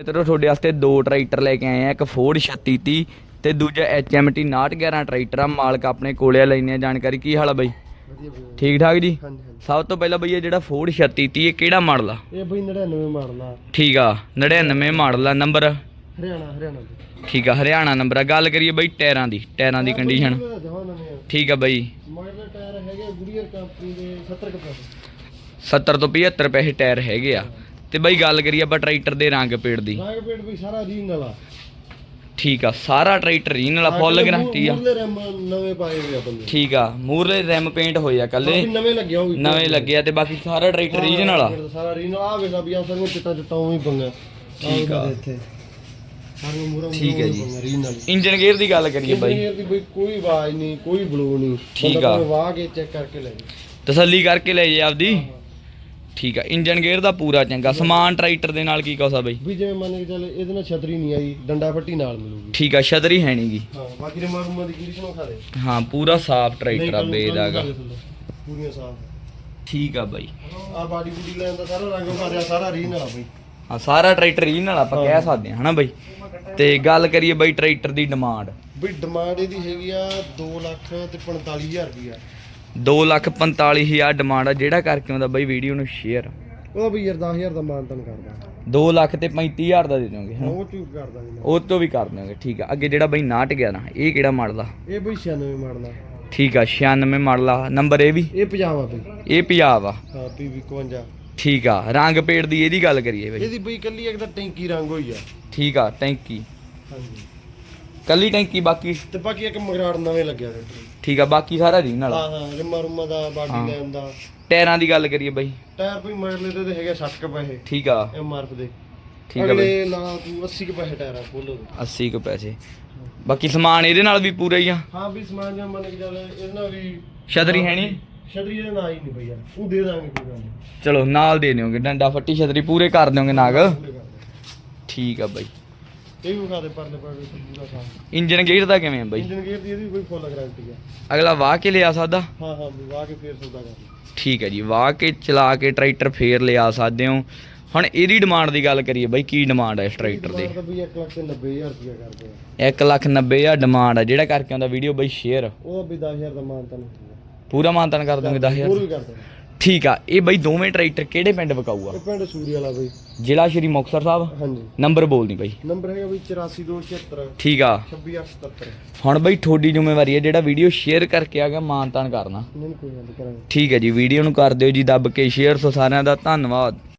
ਮਿੱਤਰੋ ਤੁਹਾਡੇ ਵਾਸਤੇ ਦੋ ਟਰੈਕਟਰ ਲੈ ਕੇ ਆਏ ਆ ਇੱਕ ਫੋਰਡ 3630 ਤੇ ਦੂਜਾ HMT 911 ਟਰੈਕਟਰ ਆ। ਮਾਲਕ ਆਪਣੇ ਕੋਲੇ ਆ, ਲੈਣੇ ਆ। ਜਾਣਕਾਰੀ ਕੀ ਹਾਲ ਆ ਬਾਈ? ਠੀਕ ਠਾਕ ਜੀ? ਸਭ ਤੋਂ ਪਹਿਲਾਂ ਬਈ ਇਹ ਜਿਹੜਾ ਫੋਰਡ 3630 ਇਹ ਕਿਹੜਾ ਮਾਡਲ ਆ? ਇਹ ਬਈ 99 ਮਾਡਲ ਆ। ਠੀਕ ਆ 99 ਮਾਡਲ ਆ। ਨੰਬਰ? ਹਰਿਆਣਾ ਹਰਿਆਣਾ ਠੀਕ ਆ ਹਰਿਆਣਾ ਨੰਬਰ ਆ। ਗੱਲ ਕਰੀਏ ਬਈ ਟਾਇਰਾਂ ਦੀ ਟਾਇਰਾਂ ਦੀ ਕੰਡੀਸ਼ਨ ਠੀਕ ਆ ਬਈ। ਮਾਡਲ ਟਾਇਰ ਹੈਗੇ ਗੁੜੀਅਰ ਕੰਪਨੀ ਦੇ 70 ਕੁ ਪੈਸੇ 70 ਤੋਂ 75 ਪੈਸੇ ਟਾਇਰ ਹੈਗੇ ਆ। ਤੇ ਬਈ ਗੱਲ ਕਰੀਏ ਆਪਾਂ ਟਰੈਕਟਰ ਦੇ ਰੰਗ ਪੇੜ ਦੀ। ਰਾਗ ਪੇਟ ਵੀ ਸਾਰਾ ਰੀਨਲ ਆ। ਠੀਕ ਆ ਸਾਰਾ ਟਰੈਕਟਰ ਰੀਨ ਵਾਲਾ ਫੁੱਲ ਗਰੰਟੀ ਆ। ਮੁਰਲੇ ਰੈਮ ਨਵੇਂ ਪਾਏ ਹੋਏ ਆ ਬੰਦੇ ਠੀਕ ਆ ਮੂਰਲੇ ਰੈਮ ਪੇਂਟ ਹੋਏ ਆ ਕੱਲੇ ਨਵੇਂ ਲੱਗੇ ਉਹ ਵੀ। ਨਵੇਂ ਲੱਗੇ ਆ ਤੇ ਬਾਕੀ ਸਾਰਾ ਟਰੈਕਟਰ ਰੀਜਨ ਵਾਲਾ ਸਾਰਾ ਰੀਨਲ ਆ ਵੇਖਾ ਵੀ ਆ ਸਾਰੀਆਂ ਚਿੱਟਾ ਚਿੱਟਾ ਉਵੇਂ ਪੰਗਾ ਠੀਕ ਆ। ਇੱਥੇ। ਸਾਰੀਆਂ ਮੂਰਾ ਠੀਕ ਹੈ ਜੀ। ਰੀਨਲ ਇੰਜਨ ਗੇਅਰ ਦੀ ਗੱਲ ਕਰੀਏ ਬਾਈ। ਇੰਜੀਨੀਅਰ ਦੀ ਬਈ ਕੋਈ ਆਵਾਜ਼ ਨਹੀਂ ਕੋਈ ਬਲੂ ਨਹੀਂ। ਠੀਕ ਆ। ਵਾਹ ਕੇ ਚੈੱਕ ਕਰਕੇ ਲੈ ਤਸੱਲੀ ਕਰਕੇ ਲੈ ਜੇ ਆਪਦੀ। ਠੀਕ ਆ ਇੰਜਨ ਗੇਅਰ ਦਾ ਪੂਰਾ ਚੰਗਾ ਸਮਾਨ ਟਰੈਕਟਰ ਦੇ ਨਾਲ ਕੀ ਕੋਸਾ ਬਾਈ? ਵੀ ਜਿਵੇਂ ਮੰਨ ਕੇ ਚੱਲ ਇਹਦੇ ਨਾਲ ਛਤਰੀ ਨਹੀਂ ਆਈ ਡੰਡਾ ਫੱਟੀ ਨਾਲ ਮਿਲੂਗੀ। ਠੀਕ ਆ ਛਤਰੀ ਹੈ ਨਹੀਂਗੀ ਹਾਂ ਬਾਕੀ ਦੇ ਮਾਰੂ ਦੀ ਕੰਡੀਸ਼ਨ ਖਾ ਦੇ। ਹਾਂ ਪੂਰਾ ਸਾਫ਼ ਟਰੈਕਟਰ ਆ ਬੇਦਾਗਾ ਪੂਰੀਆਂ ਸਾਫ਼ ਠੀਕ ਆ ਬਾਈ। ਆ ਬਾਡੀ ਬੂਡੀ ਲੈਣ ਦਾ ਸਾਰਾ ਰੰਗ ਭਰਿਆ ਸਾਰਾ ਰੀਨ ਵਾਲਾ ਬਈ। ਹਾਂ ਸਾਰਾ ਟਰੈਕਟਰ ਰੀਜਨ ਨਾਲ ਆਪਾਂ ਕਹਿ ਸਕਦੇ ਹਾਂ ਹਨਾ ਬਾਈ? ਤੇ ਗੱਲ ਕਰੀਏ ਬਾਈ ਟਰੈਕਟਰ ਦੀ ਡਿਮਾਂਡ। ਬਈ ਡਿਮਾਂਡ ਇਹਦੀ ਹੈਗੀ ਆ 2 ਲੱਖ ਤੇ 45000 ਰੁਪਇਆ 245000 ਡਿਮਾਂਡ ਆ ਜਿਹੜਾ ਕਰਕੇ ਆਉਂਦਾ ਬਾਈ ਵੀਡੀਓ ਨੂੰ ਸ਼ੇਅਰ ਉਹ ਵੀ ਯਾਰ 10000 ਦਾ ਮਾਨਤਨ ਕਰਦਾ। 2 ਲੱਖ ਤੇ 35000 ਦਾ ਦੇ ਹਨਾ ਉਹ ਚੂਕ ਕਰਦਾ ਜੀ ਉਹ ਤੋਂ ਵੀ ਕਰ ਦਿਓਗੇ ਠੀਕ ਆ। ਅੱਗੇ ਜਿਹੜਾ ਬਾਈ 911 ਇਹ ਕਿਹੜਾ ਮਾਡਲ ਆ? ਇਹ ਬਈ 96 ਮਾਡਲ ਆ। ਠੀਕ ਆ 96 ਮਾਡਲ ਆ। ਨੰਬਰ ਇਹ ਵੀ? ਇਹ ਪਜਾਮਾ ਬਈ। ਇਹ ਪੰਜਾਬ ਆ ਹਾਂ ਪੀਵੀ 51 ਠੀਕ ਆ ਰੰਗ ਪੇੜ ਦੀ ਇਹਦੀ ਗੱਲ ਕਰੀਏ ਬਾਈ। ਇਹਦੀ ਬਈ ਕੱਲੀ ਇੱਕ ਤਾਂ ਟੈਂਕੀ ਰੰਗ ਹੋਈ ਆ। ਠੀਕ ਆ ਟੈਂਕੀ। ਹਾਂਜੀ। ਕੱਲੀ ਟੈਂਕੀ ਬਾਕੀ ਤੇ ਬਾਕੀ ਇੱਕ ਮਗਰਾੜ ਨਵੇਂ ਲੱਗਿਆ ਟਰੈਕਟਰ ਠੀਕ ਆ ਬਾਕੀ ਸਾਰਾ ਰੀਨ ਵਾਲਾ। ਹਾਂ ਹਾਂ ਰਿਮਾ ਰੁਮਾ ਦਾ। ਬਾਡੀ ਲੈਣ ਦਾ। ਟਾਇਰਾਂ ਦੀ ਗੱਲ ਕਰੀਏ ਬਾਈ। ਟਾਇਰ ਵੀ ਮਗਰਲੇ ਤਾਂ ਹੈਗੇ 60 ਕੁ ਪੈਸੇ। ਠੀਕ ਆ। ਐਮਆਰਐਫ ਦੇ। ਠੀਕ ਆ ਬਾਈ। ਅਗਲੇ ਲਾ ਤੂੰ 80 ਕੁ ਪੈਸੇ ਟਾਇਰ ਆ ਫੁੱਲ ਉਹਦੇ। 80 ਕੁ ਪੈਸੇ। ਬਾਕੀ ਸਮਾਨ ਇਹਦੇ ਨਾਲ ਵੀ ਪੂਰਾ ਹੀ ਆ। ਹਾਂ ਵੀ ਸਮਾਨ ਜਿਹਾ ਮੰਨ ਕੇ ਚੱਲ ਇਹਦੇ ਨਾਲ ਵੀ ਛਤਰੀ ਹੈ ਨਹੀਂ ਛਤਰੀ ਦੇ ਨਾਲ ਹੀ ਨਹੀਂ ਬਈ ਯਾਰ। ਉਹ ਦੇ ਦਾਂਗੇ ਕੋਈ ਗੱਲ ਚਲੋ ਨਾਲ ਦੇ ਦਿਓਗੇ। ਡੰਡਾ ਫੱਟੀ ਛਤਰੀ ਪੂਰੇ ਕਰ ਦਿਓਗੇ ਨਾਗ। ਠੀਕ ਆ ਬਾਈ। ਇਹ ਵੀ ਵਿਖਾ ਦੇ ਪਰਲੇ ਪਰਲੇ ਤੋਂ ਪੂਰਾ ਸਾਫ਼। ਇੰਜਨ ਗੇਅਰ ਦਾ ਕਿਵੇਂ ਆ ਬਾਈ? ਇੰਜਨ ਗੇਅਰ ਦੀ ਇਹਦੀ ਕੋਈ ਫੁੱਲ ਗਾਰੰਟੀ ਆ। ਅਗਲਾ ਵਾਹ ਕੇ ਲਿਆ ਸਕਦਾ? ਹਾਂ ਹਾਂ ਵੀ ਵਾਹ ਕੇ ਫੇਰ ਸੌਦਾ ਕਰ ਲਈ। ਠੀਕ ਹੈ ਜੀ ਵਾਹ ਕੇ ਚਲਾ ਕੇ ਟਰੈਕਟਰ ਫੇਰ ਲਿਆ ਸਕਦੇ ਹੋ। ਹੁਣ ਇਹਦੀ ਡਿਮਾਂਡ ਦੀ ਗੱਲ ਕਰੀਏ ਬਾਈ ਕੀ ਡਿਮਾਂਡ ਹੈ ਇਸ ਟਰੈਕਟਰ ਦੀ? ਤਾਂ ਬਈ 1 ਲੱਖ ਤੇ 90000 ਰੁਪਇਆ ਕਰਦੇ ਆ। 1 ਲੱਖ 90 ਹਜ਼ਾਰ ਡਿਮਾਂਡ ਹੈ ਜਿਹੜਾ ਕਰਕੇ ਆਉਂਦਾ ਵੀਡੀਓ ਬਾਈ ਸ਼ੇਅਰ ਉਹ ਵੀ 10000 ਦਾ ਮਾਨ ਤਾਂ ਨਹੀਂ ਪੂਰਾ ਮਾਨਤਨ ਕਰ ਦੋਗੇ 10000 ਹੋਰ ਵੀ ਕਰਦੇ ਆ। ਠੀਕ ਆ ਇਹ ਬਾਈ ਦੋਵੇਂ ਟਰੈਕਟਰ ਕਿਹੜੇ ਪਿੰਡ ਵਿਕਾਊਗਾ? ਇਹ ਪਿੰਡ ਸੂਰੀ ਵਾਲਾ ਬਈ। ਜ਼ਿਲ੍ਹਾ ਸ਼੍ਰੀ ਮੁਕਤਸਰ ਸਾਹਿਬ? ਹਾਂਜੀ। ਨੰਬਰ ਬੋਲ ਦੀ ਬਾਈ। ਨੰਬਰ ਹੈਗਾ ਬਈ 8427 ਠੀਕ ਆ। 26877 ਹੁਣ ਬਾਈ ਤੁਹਾਡੀ ਜ਼ਿੰਮੇਵਾਰੀ ਹੈ ਜਿਹੜਾ ਵੀਡੀਓ ਸ਼ੇਅਰ ਕਰਕੇ ਆ ਗਿਆ ਮਾਨਤਾਨ ਕਰਨਾ। ਨਹੀਂ ਕੋਈ ਗੱਲ ਨੀ, ਕਰਾਂਗੇ। ਠੀਕ ਹੈ ਜੀ ਵੀਡੀਓ ਨੂੰ ਕਰ ਦਿਓ ਜੀ ਦੱਬ ਕੇ ਸ਼ੇਅਰ ਸੋ ਸਾਰਿਆਂ ਦਾ ਧੰਨਵਾਦ।